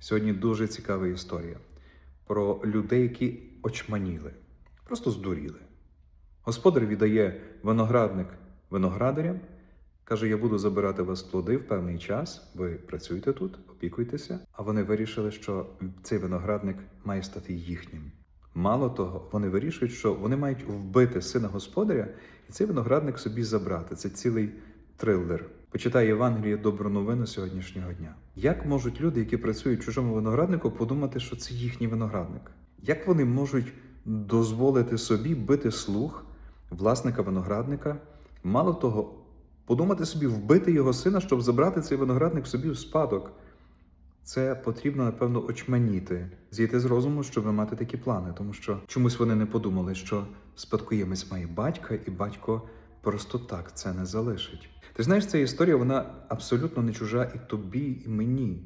Сьогодні дуже цікава історія про людей, які очманіли, просто здуріли. Господар віддає виноградник виноградарям, каже: Я буду забирати вас плоди в певний час. Ви працюєте тут, опікуйтеся. А вони вирішили, що цей виноградник має стати їхнім. Мало того, вони вирішують, що вони мають вбити сина господаря і цей виноградник собі забрати. Це цілий трилер. Почитай Євангеліє добру новину сьогоднішнього дня. Як можуть люди, які працюють в чужому винограднику, подумати, що це їхній виноградник? Як вони можуть дозволити собі бити слух власника виноградника? Мало того, подумати собі вбити його сина, щоб забрати цей виноградник собі в спадок. Це потрібно, напевно, очманіти, зійти з розуму, щоб мати такі плани, тому що чомусь вони не подумали, що спадкоємець має батька, і батько просто так це не залишить. Ти знаєш, ця історія вона абсолютно не чужа і тобі, і мені,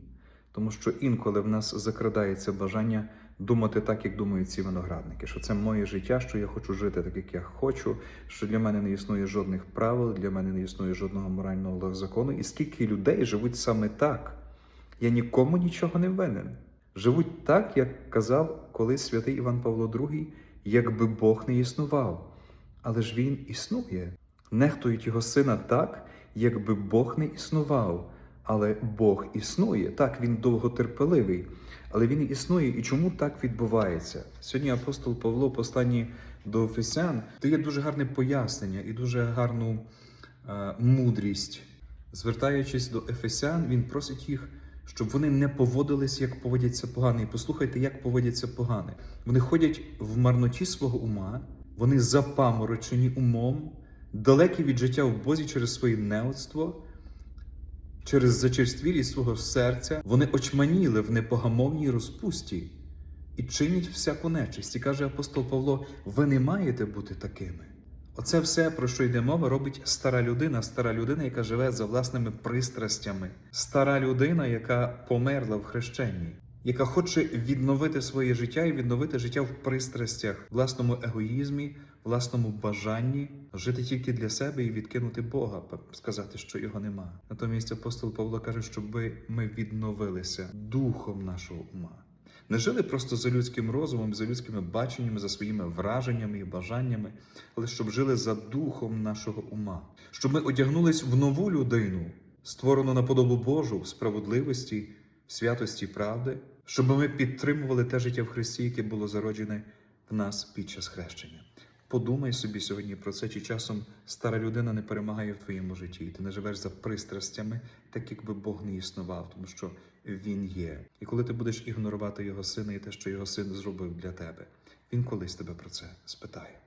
тому що інколи в нас закрадається бажання думати так, як думають ці виноградники, що це моє життя, що я хочу жити так, як я хочу, що для мене не існує жодних правил, для мене не існує жодного морального закону. І скільки людей живуть саме так. Я нікому нічого не винен. Живуть так, як казав колись святий Іван Павло II, якби Бог не існував. Але ж він існує. Нехтують його сина так, якби Бог не існував. Але Бог існує. Так, він довготерпеливий, але він існує. І чому так відбувається? Сьогодні апостол Павло, в посланні до Ефесян, дає дуже гарне пояснення і дуже гарну е, мудрість. Звертаючись до Ефесян, він просить їх, щоб вони не поводились, як поводяться погане. І послухайте, як поводяться погане. Вони ходять в марноті свого ума, вони запаморочені умом, далекі від життя в Бозі через своє неоцтво, через зачерствілість свого серця. Вони очманіли в непогамовній розпусті і чинять всяку нечисть. І каже апостол Павло: ви не маєте бути такими. Оце все, про що йде мова, робить стара людина, стара людина, яка живе за власними пристрастями, стара людина, яка померла в хрещенні, яка хоче відновити своє життя і відновити життя в пристрастях, власному егоїзмі, власному бажанні жити тільки для себе і відкинути Бога, сказати, що його нема. Натомість апостол Павло каже, щоб ми відновилися духом нашого ума. Не жили просто за людським розумом, за людськими баченнями, за своїми враженнями і бажаннями, але щоб жили за духом нашого ума, щоб ми одягнулись в нову людину, створену на подобу Божу, в справедливості, в святості правди, щоб ми підтримували те життя в Христі, яке було зароджене в нас під час хрещення. Подумай собі сьогодні про це, чи часом стара людина не перемагає в твоєму житті, і ти не живеш за пристрастями, так якби Бог не існував, тому що Він є. І коли ти будеш ігнорувати його сина і те, що його син зробив для тебе, він колись тебе про це спитає.